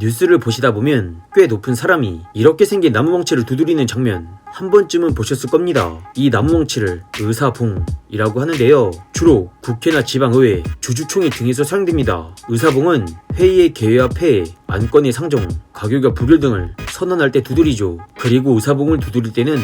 뉴스를 보시다 보면 꽤 높은 사람이 이렇게 생긴 나무 멍치를 두드리는 장면 한 번쯤은 보셨을 겁니다. 이 나무 멍치를 의사봉이라고 하는데요. 주로 국회나 지방의회, 주주총회 등에서 사용됩니다. 의사봉은 회의의 개회와 폐회, 안건의 상정, 가격과 부결 등을 선언할 때 두드리죠. 그리고 의사봉을 두드릴 때는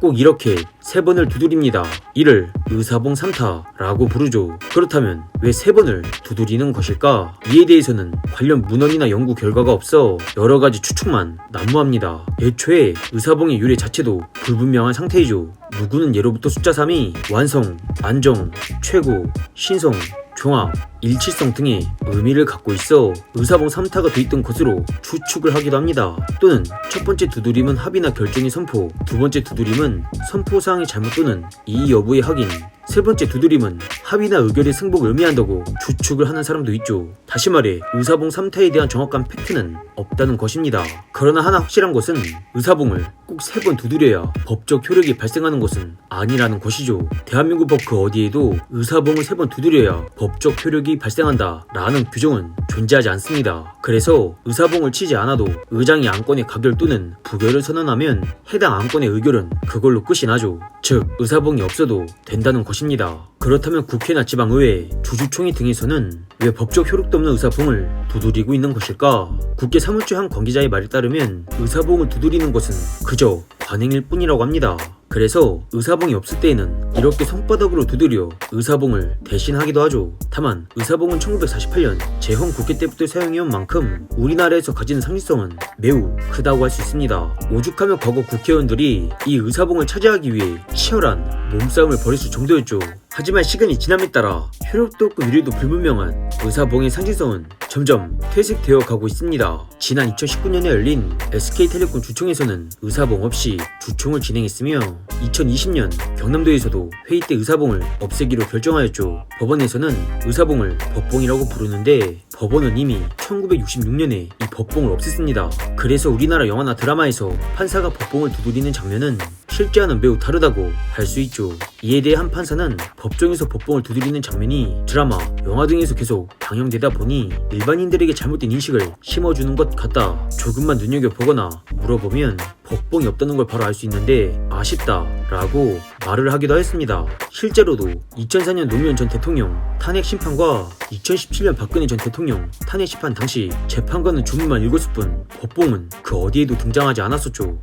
꼭 이렇게 세 번을 두드립니다. 이를 의사봉 3타라고 부르죠. 그렇다면 왜 세 번을 두드리는 것일까? 이에 대해서는 관련 문헌이나 연구 결과가 없어 여러 가지 추측만 난무합니다. 애초에 의사봉의 유래 자체도 불분명한 상태이죠. 누구는 예로부터 숫자 3이 완성, 안정, 최고, 신성, 종합, 일치성 등의 의미를 갖고 있어 의사봉 3타가 돼 있던 것으로 추측을 하기도 합니다. 또는 첫 번째 두드림은 합의나 결정의 선포, 두 번째 두드림은 선포사항의 잘못 또는 이의 여부의 확인, 세 번째 두드림은 합의나 의결의 승복을 의미한다고 추측을 하는 사람도 있죠. 다시 말해 의사봉 3타에 대한 정확한 팩트는 없다는 것입니다. 그러나 하나 확실한 것은 의사봉을 꼭 세 번 두드려야 법적 효력이 발생하는 것은 아니라는 것이죠. 대한민국 법 그 어디에도 의사봉을 세 번 두드려야 법적 효력이 발생한다 라는 규정은 존재하지 않습니다. 그래서 의사봉을 치지 않아도 의장이 안건의 가결 또는 부결을 선언하면 해당 안건의 의결은 그걸로 끝이 나죠. 즉 의사봉이 없어도 된다는 것입니다. 그렇다면 국회나 지방의회, 주주총회 등에서는 왜 법적 효력도 없는 의사봉을 두드리고 있는 것일까? 국회 사무처 한 관계자의 말에 따르면 의사봉을 두드리는 것은 그저 관행일 뿐이라고 합니다. 그래서 의사봉이 없을 때에는 이렇게 손바닥으로 두드려 의사봉을 대신하기도 하죠. 다만 의사봉은 1948년 재헌 국회 때부터 사용해온 만큼 우리나라에서 가지는 상징성은 매우 크다고 할 수 있습니다. 오죽하면 과거 국회의원들이 이 의사봉을 차지하기 위해 치열한 몸싸움을 벌였을 정도였죠. 하지만 시간이 지남에 따라 효력도 없고 유래도 불분명한 의사봉의 상징성은 점점 퇴색되어 가고 있습니다. 지난 2019년에 열린 SK텔레콤 주총에서는 의사봉 없이 주총을 진행했으며 2020년 경남도에서도 회의 때 의사봉을 없애기로 결정하였죠. 법원에서는 의사봉을 법봉이라고 부르는데 법원은 이미 1966년에 이 법봉을 없앴습니다. 그래서 우리나라 영화나 드라마에서 판사가 법봉을 두드리는 장면은 실제와는 매우 다르다고 할 수 있죠. 이에 대해 한 판사는 법정에서 법봉을 두드리는 장면이 드라마, 영화 등에서 계속 방영되다 보니 일반인들에게 잘못된 인식을 심어주는 것 같다. 조금만 눈여겨보거나 물어보면 법봉이 없다는 걸 바로 알 수 있는데 아쉽다 라고 말을 하기도 했습니다. 실제로도 2004년 노무현 전 대통령 탄핵 심판과 2017년 박근혜 전 대통령 탄핵 심판 당시 재판관은 주문만 읽었을 뿐 법봉은 그 어디에도 등장하지 않았었죠.